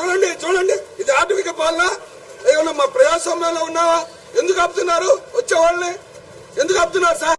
చూడండి చూడండి. ఇది ఆర్థిక పాలన. ఏమన్నా మా ప్రజాస్వామ్యంలో ఉన్నావా? ఎందుకు ఆపుతున్నారు? వచ్చే వాళ్ళని. ఎందుకు ఆపుతున్నారు సార్?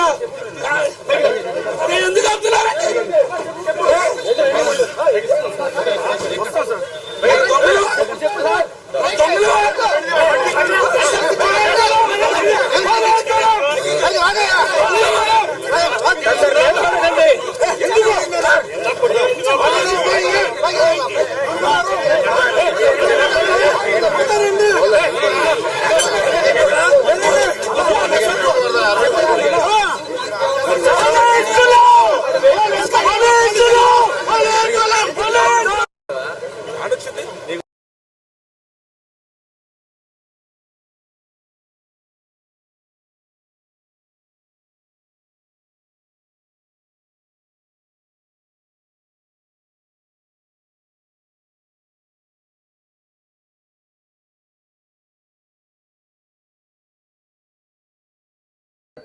గురించి ఎందుకు ఆపుతున్నారు